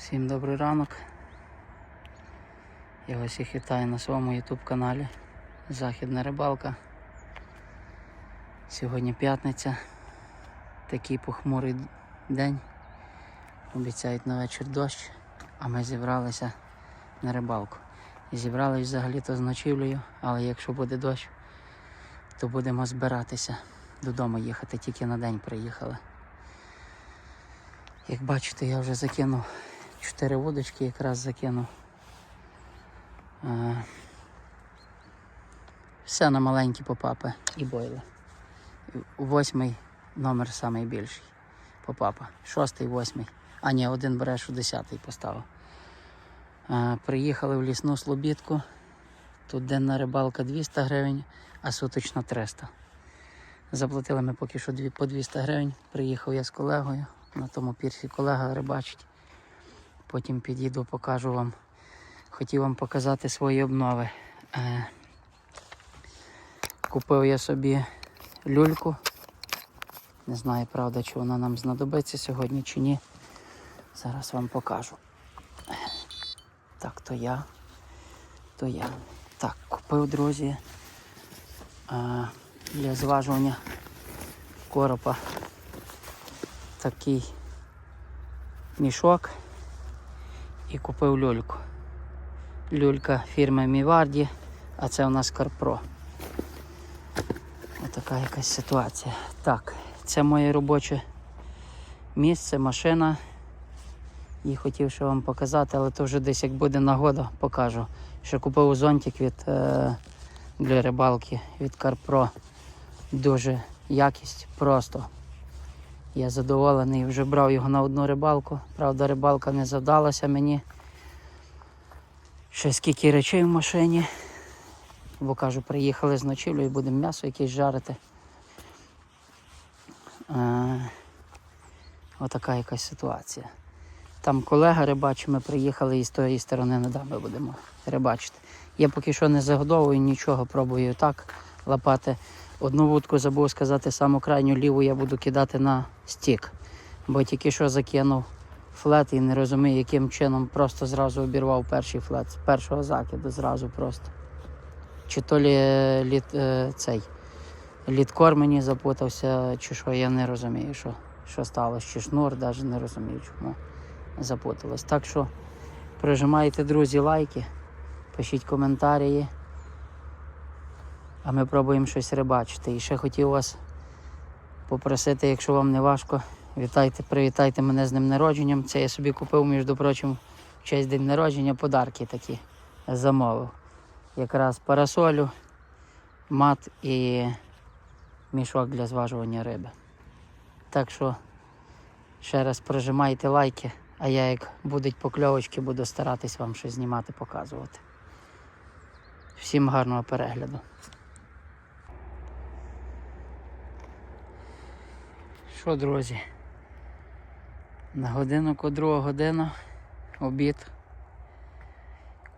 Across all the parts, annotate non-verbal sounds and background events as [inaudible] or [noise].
Всім добрий ранок. Я вас всіх вітаю на своєму YouTube каналі Західна рибалка. Сьогодні п'ятниця. Такий похмурий день. Обіцяють на вечір дощ, а ми зібралися на рибалку. І зібрались взагалі-то з ночівлею, але якщо буде дощ, то будемо збиратися додому їхати, тільки на день приїхали. Як бачите, я вже закинув чотири вудочки, якраз закинув. Е, Все на маленькі попапи і бойли. Восьмий номер самий більший попапа. Шостий, восьмий. А ні, один береш у десятий поставив. Е, Приїхали в лісну слобідку. Тут денна рибалка 200 гривень, а суточна 300. Заплатили ми поки що по 200 гривень. Приїхав я з колегою. На тому пірсі колега рибачить. Потім підійду, покажу вам. Хотів вам показати свої обнови. Е, Купив я собі люльку. Не знаю, правда, чи вона нам знадобиться сьогодні чи ні. Зараз вам покажу. Так, то я. То я. Так, купив, друзі. е, Для зважування коропа такий мішок і купив люльку. Люлька фірми Міварді, а це у нас Карпро. Отака якась ситуація. Так, це моє робоче місце, машина. І хотів ще вам показати, але то вже десь як буде нагода, покажу. Ще купив зонтик від е, для рибалки від Карпро. Дуже якість, просто. Я задоволений, вже брав його на одну рибалку. Правда, рибалка не завдалася мені. Ще скільки речей в машині. Бо кажу, приїхали з ночівлю і будемо м'ясо якесь жарити. Е, отака якась ситуація. Там колега рибачить, ми приїхали і з тої сторони недавно будемо рибачити. Я поки що не загодовую нічого, пробую так лапати. Одну вудку забув сказати, саму крайню ліву я буду кидати на стік. Бо тільки що закинув флет і не розумію, яким чином просто зразу обірвав перший флет з першого закиду, зразу просто. Чи то лі, лід, е, цей літкор мені запутався, чи що, я не розумію, що, що сталося, чи шнур, навіть не розумію, чому запуталось. Так що прижимайте, друзі, лайки, пишіть коментарі. А ми пробуємо щось рибачити. І ще хотів вас попросити, якщо вам не важко, вітайте, привітайте мене з днем народженням. Це я собі купив, між прочим, в честь день народження подарки такі замовив. Якраз парасолю, мат і мішок для зважування риби. Так що ще раз прожимайте лайки, а я як будуть покльовочки, буду старатись вам щось знімати, показувати. Всім гарного перегляду. Що, друзі? На годинку друга година, обід.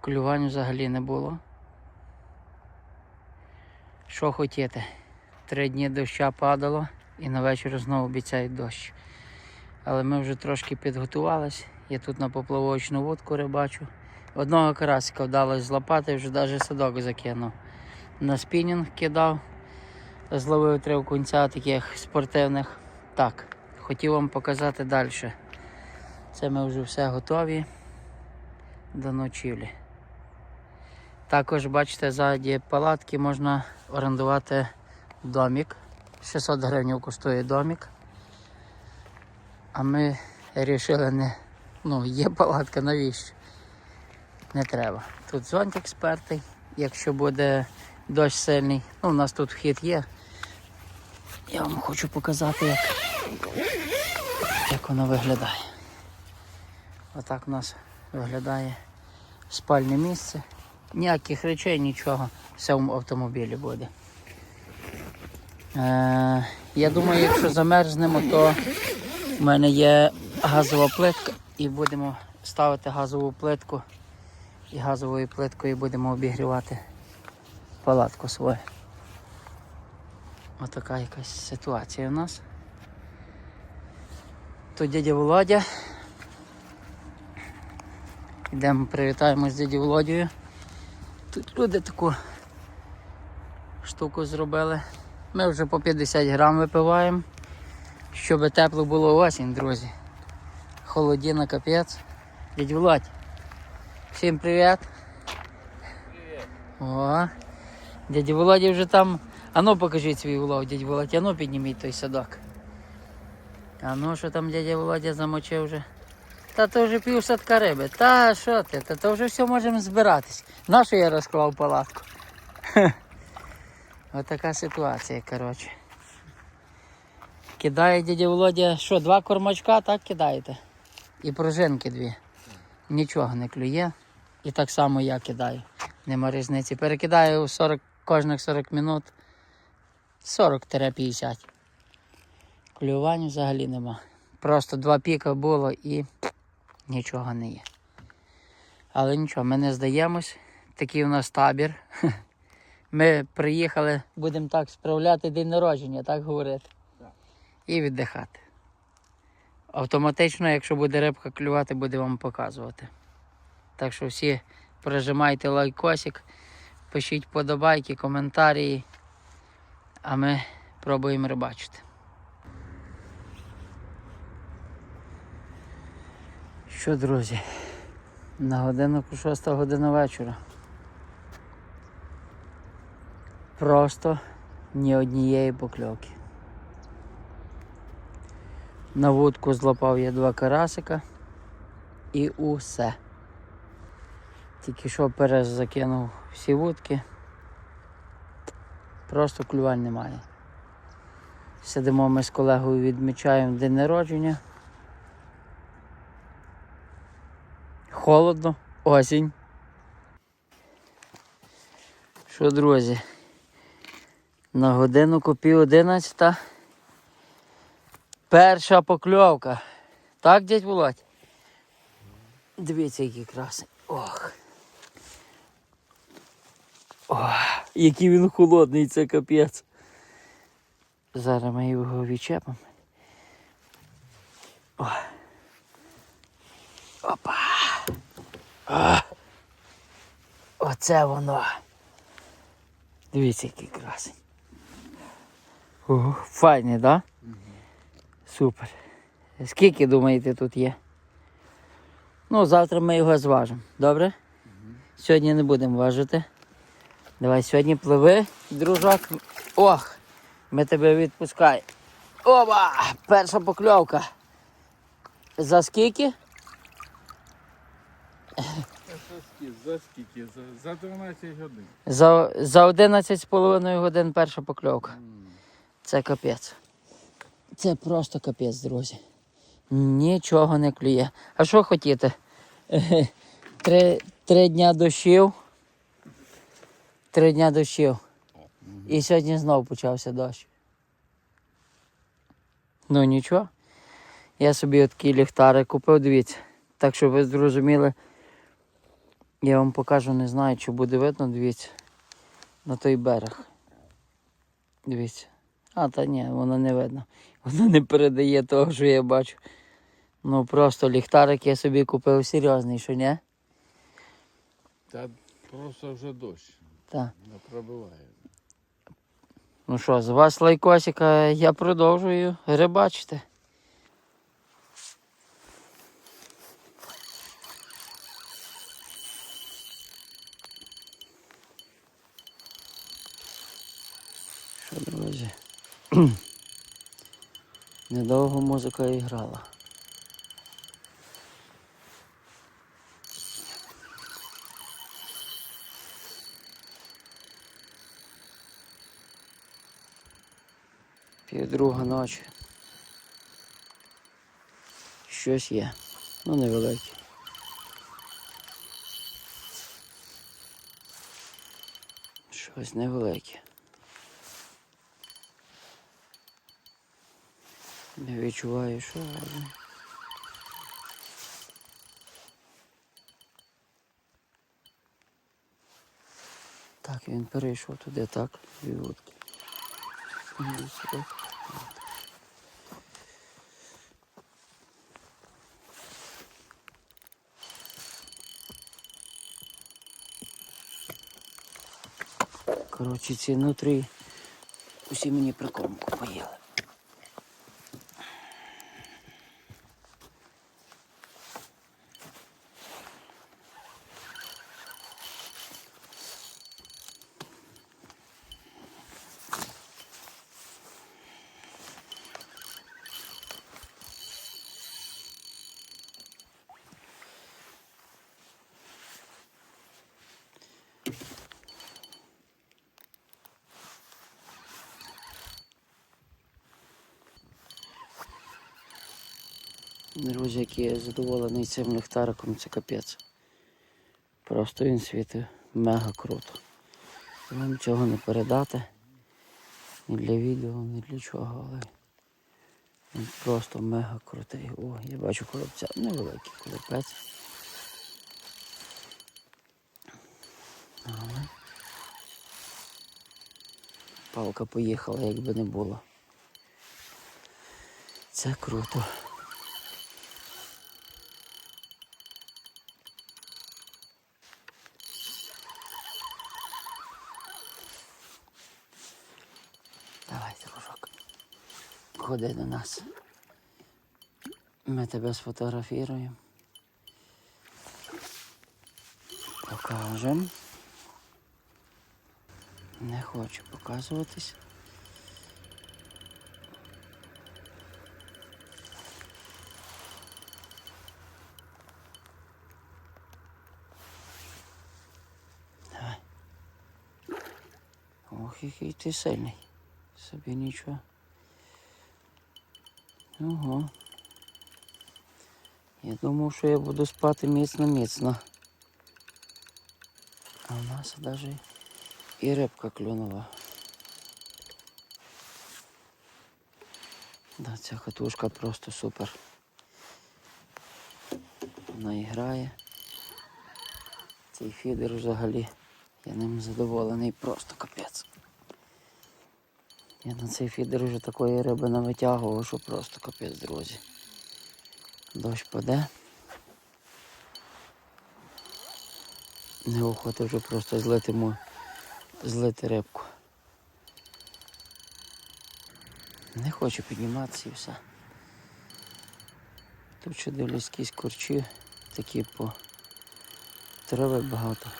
Клювань взагалі не було. Що хотіти? Три дні доща падало і на вечір знову обіцяють дощ. Але ми вже трошки підготувались. Я тут на поплавочну вудку рибачу. Одного карасика вдалося злопати, вже навіть садок закинув. На спінінг кидав, зловив три окунця таких спортивних. Так, хотів вам показати далі. Це ми вже все готові до ночівлі. Також, бачите, ззаді палатки можна орендувати домик. 600 гривень коштує домик. А ми вирішили не. Ну, є палатка, навіщо? Не треба. Тут зонтик спертий, якщо буде дощ сильний. Ну, у нас тут вхід є. Я вам хочу показати, як, як воно виглядає. Отак у нас виглядає спальне місце. Ніяких речей, нічого, все в автомобілі буде. Е, я думаю, якщо замерзнемо, то в мене є газова плитка і будемо ставити газову плитку і газовою плиткою будемо обігрівати палатку свою. Отака якась ситуація у нас. Тут дядя Володя Йдемо привітаємо з дяді Володією. Тут люди таку штуку зробили. Ми вже по 50 грам випиваємо, щоб тепло було осінь, друзі. Холодіна капець. Дядь Володь, всім привіт. Привет. О, дядя Володя вже там. Ану покажіть свій улов, дядь Володя, ану підніміть той садок. А ну що там дядя Володя замочив вже? Та то вже пів садка риби. Та що ти? Та то вже все можемо збиратись. Нащо я розклав палатку? Хе. [laughs] Отака ситуація, коротше. Кидає дядя Володя, що, два кормачка, так кидаєте? І пружинки дві. Нічого не клює. І так само я кидаю. Нема різниці. Перекидаю 40, кожних 40 минут 40-50. Клювань взагалі нема. Просто два піка було і нічого не є. Але нічого, ми не здаємось. Такий у нас табір. [laughs] Ми приїхали, будемо так справляти день народження, так говорити. І віддихати. Автоматично, якщо буде рибка клювати, буде вам показувати. Так що всі прожимайте лайкосик, пишіть подобайки, коментарі, а ми пробуємо рибачити. Що, друзі, на годиннику 6 година вечора. Просто ні однієї покльовки. На вудку злопав я два карасика і усе. Тільки що перес закинув всі вудки. Просто клювань немає. Сидимо ми з колегою, відмічаємо день народження. Холодно, осінь. Що, друзі? На годину копів 11. Перша покльовка. Так, дядь Володь? Дивіться, який красень. Ох. Ох, який він холодний, це капець. Зараз ми його відчепимо. О. Опа. А. Оце воно. Дивіться, який красень. Ого, файний, так? Да? Супер. Скільки думаєте тут є? Ну, завтра ми його зважимо. Добре? Сьогодні не будемо важити. Давай сьогодні пливи, дружок. Ох, ми тебе відпускаємо. Оба! Перша покльовка. За скільки? За скільки? За, за 12 годин. За, за 11 з половиною годин перша покльовка. Це капець. Це просто капець, друзі. Нічого не клює. А що хотіти? Три, три дня дощів. Три дня дощів. І сьогодні знов почався дощ. Ну нічого. Я собі такий ліхтарик купив, дивіться. Так що ви зрозуміли. Я вам покажу, не знаю, чи буде видно, дивіться. На той берег. Дивіться. А, та ні, воно не видно. Воно не передає того, що я бачу. Ну просто ліхтарик я собі купив серйозний, що ні? Та просто вже дощ. Так. Не пробиває. Ну що, з вас лайкосика, я продовжую рибачити. Що, друзі? [clears throat] Недовго музика і грала. Півдруга ночі. Щось є. Ну невелике. Щось невелике. Не відчуваю, що але. Так, він перейшов туди, так, дві. Сюди. Коротше, ці нутрі усі мені прикормку поїли. Друзі, який я задоволений цим ліхтариком, це капець. Просто він світить мега круто. Вам цього не передати. Ні для відео, ні для чого, але він просто мега крутий. О, я бачу коробця. Невеликий коробець. Але Палка поїхала, якби не було. Це круто. Давай, дружок. Ходи до нас. Ми тебе сфотографіруємо. Покажемо. Не хочу показуватись. Давай. Ох, який ти сильний. Собі нічого. Ого. Я думав, що я буду спати міцно-міцно. А в нас навіть і рибка клюнула. Да, ця хатушка просто супер. Вона і грає. Цей фідер взагалі. Я ним задоволений просто капець. Я на цей фідер вже такої риби навитягував, що просто капець, друзі. Дощ паде. Неохота вже просто злити, мо- злити рибку. Не хочу підніматися і все. Тут ще дивлюсь якісь корчі, такі по трави багато.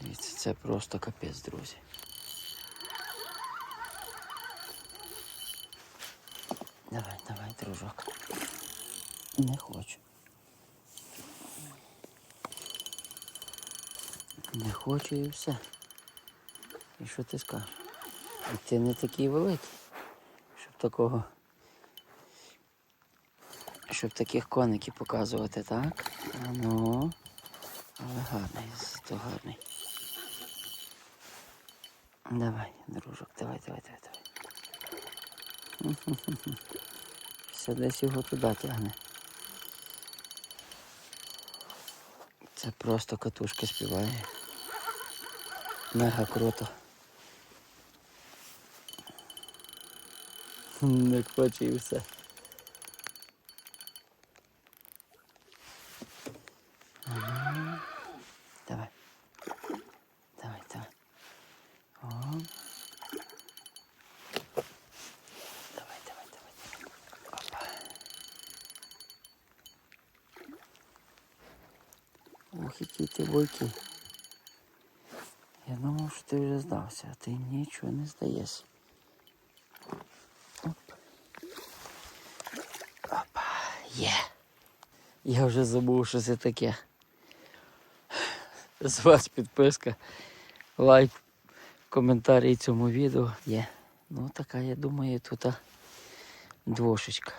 Дивіться, це просто капець, друзі. Давай, давай, дружок. Не хочу. Не хочу і все. І що ти скажеш? І ти не такий великий, щоб такого. Щоб таких коників показувати, так? А ну. Але гарний, зато гарний. Давай, дружок, давай, давай, давай, давай. [laughs] Все десь його туди тягне. Це просто катушка співає. Мега круто. [laughs] Не хоче і все. Ага. Давай. Давай, давай. О. Давай, давай, давай. Опа. Ох, бойкий. Я думав, що ти вже здався, а ти нічого не здаєшся. Оп. Опа, є. Я вже забув, що це таке. З вас підписка, лайк, коментарі цьому відео є. Ну така, я думаю, тут двошечка.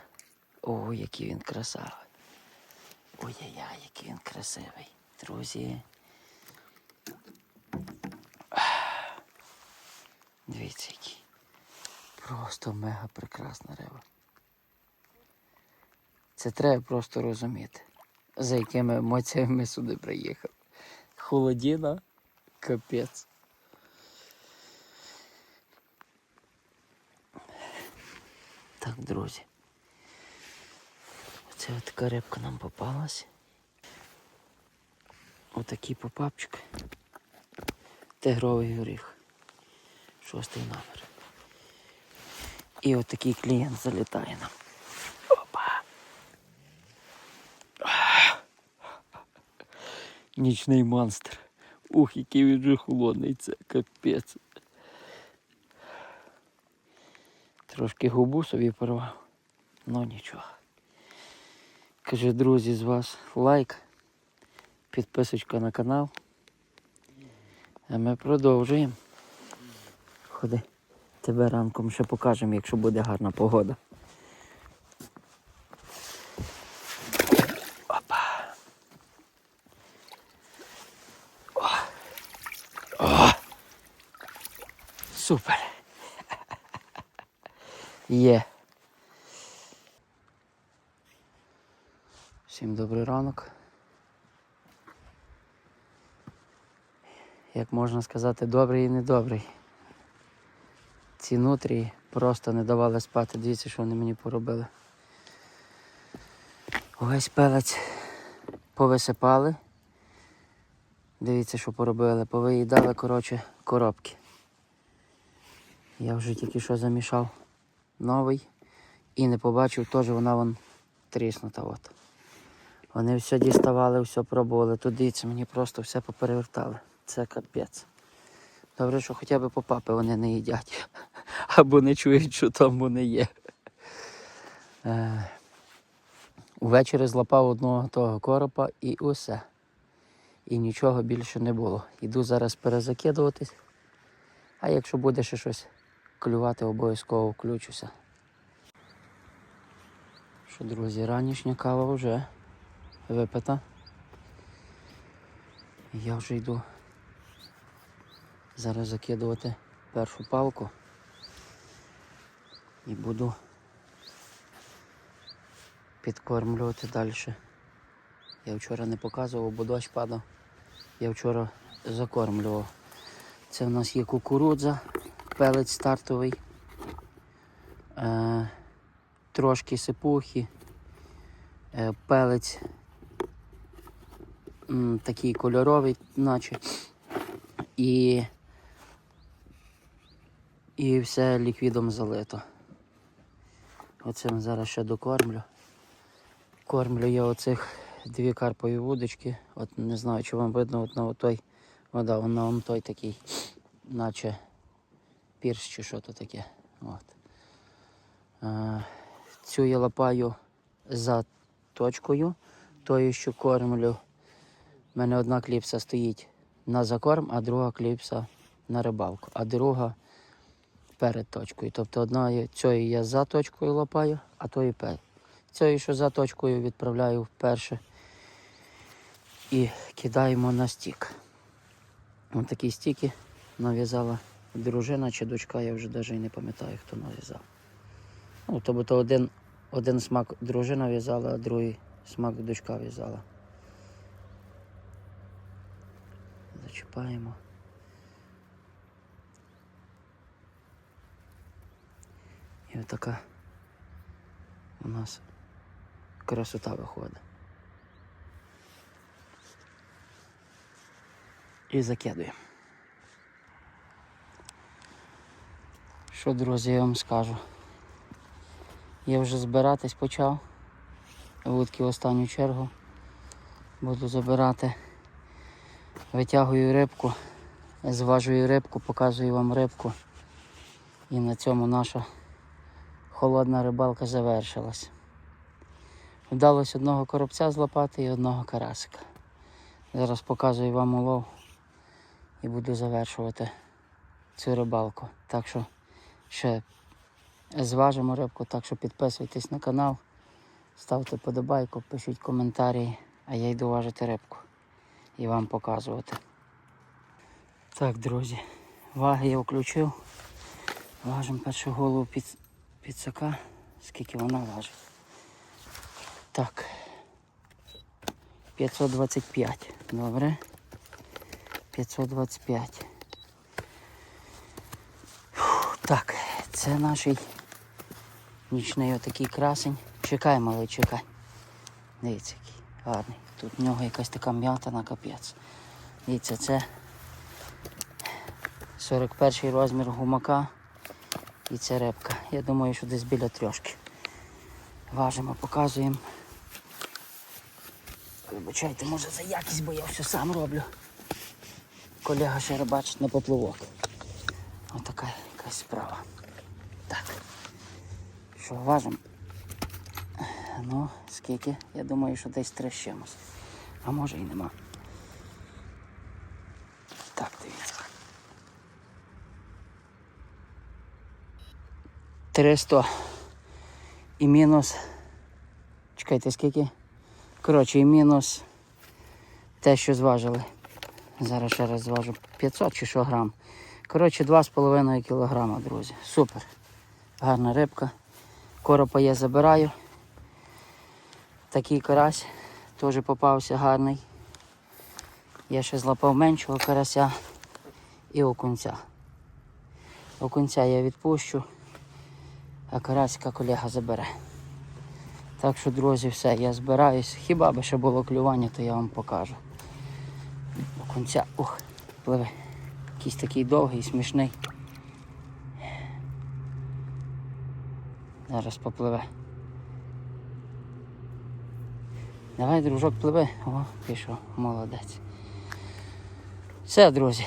О, який він красавий. Ой-яй-яй, який він красивий. Друзі. Дивіться, який. Просто мега прекрасна риба. Це треба просто розуміти, за якими емоціями ми сюди приїхали. Холодіна, капець. Так, друзі. Оце така рибка нам попалась. Отакий попапчик. Тигровий горіх. Шостий номер. І отакий клієнт залітає нам. Опа. Нічний монстр. Ух, який він же холодний, це капець. Трошки губу собі порвав. Ну нічого. Каже, друзі, з вас лайк, підписочка на канал. А ми продовжуємо. Ходи. Тебе ранком ще покажемо, якщо буде гарна погода. Опа. О. О. Супер. [laughs] Є. Всім добрий ранок. Як можна сказати, добрий і недобрий. Ці нутрії просто не давали спати. Дивіться, що вони мені поробили. Увесь пелець повисипали. Дивіться, що поробили. Повиїдали, коротше, коробки. Я вже тільки що замішав новий і не побачив, теж вона вон тріснута. От. Вони все діставали, все пробували. Тут дивіться, мені просто все поперевертали. Це капець. Добре, що хоча б попапи вони не їдять. [laughs] Або не чують, що там вони є. Е, увечері злапав одного того коропа і усе. І нічого більше не було. Іду зараз перезакидуватись. А якщо буде ще щось клювати, обов'язково включуся. Що, друзі, ранішня кава вже випита. Я вже йду зараз закидувати першу палку і буду підкормлювати далі. Я вчора не показував, бо дощ падав. Я вчора закормлював. Це в нас є кукурудза, пелець стартовий, е, трошки сипухи, е, пелець м, такий кольоровий, наче. І, і все ліквідом залито. Оцим зараз ще докормлю. Кормлю я оцих дві карпові вудочки. От не знаю, чи вам видно, от на той вода, вона вон той такий, наче пірс чи що то таке. От. Е, цю я лапаю за точкою, тою, що кормлю. У мене одна кліпса стоїть на закорм, а друга кліпса на рибалку, а друга перед точкою. Тобто одна цієї я за точкою лапаю, а тої перед. Цієї, що за точкою відправляю вперше і кидаємо на стік. Ось такі стіки нав'язала дружина чи дочка, я вже навіть не пам'ятаю, хто нав'язав. Ну, тобто один, один смак дружина в'язала, а другий смак дочка в'язала. Зачіпаємо. І отака у нас красота виходить. І закидуємо. Що, друзі, я вам скажу? Я вже збиратись почав. Вудки в останню чергу буду забирати. Витягую рибку, зважую рибку, показую вам рибку. І на цьому наша холодна рибалка завершилась. Вдалося одного коробця злопати і одного карасика. Зараз показую вам улов і буду завершувати цю рибалку. Так що ще зважимо рибку, так що підписуйтесь на канал, ставте подобайку, пишіть коментарі, а я йду важити рибку і вам показувати. Так, друзі, ваги я включив. Важимо першу голову під, підсака, скільки вона важить. Так. 525. Добре. 525. Фух, Так, це наш нічний отакий красень. Чекай, малий, чекай. Дивіться, який гарний. Тут в нього якась така м'ята на капець. Дивіться, це 41 розмір гумака і це рибка. Я думаю, що десь біля трьошки. Важимо, показуємо. Вибачайте, може за якість, бо я все сам роблю. Колега ще рибачить на поплавок. Отака якась справа. Так. Що важимо? Ну, скільки? Я думаю, що десь чимось. А може і нема. Так, дивіться. 300 і мінус. Чекайте, скільки? Коротше, і мінус те, що зважили. Зараз ще раз зважу 500 чи що грам. Коротше, 2,5 кілограма, друзі. Супер. Гарна рибка. Коропа я забираю. Такий карась теж попався гарний. Я ще злапав меншого карася і окунця. Окунця я відпущу, а карасика колега забере. Так що, друзі, все, я збираюсь. Хіба би ще було клювання, то я вам покажу. Окунця, ух, пливе. Якийсь такий довгий, смішний. Зараз попливе. Давай, дружок, пливи. О, пішов, молодець. Все, друзі.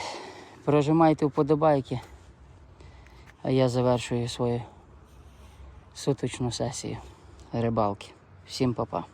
Прожимайте вподобайки. А я завершую свою суточну сесію рибалки. Всім па-па.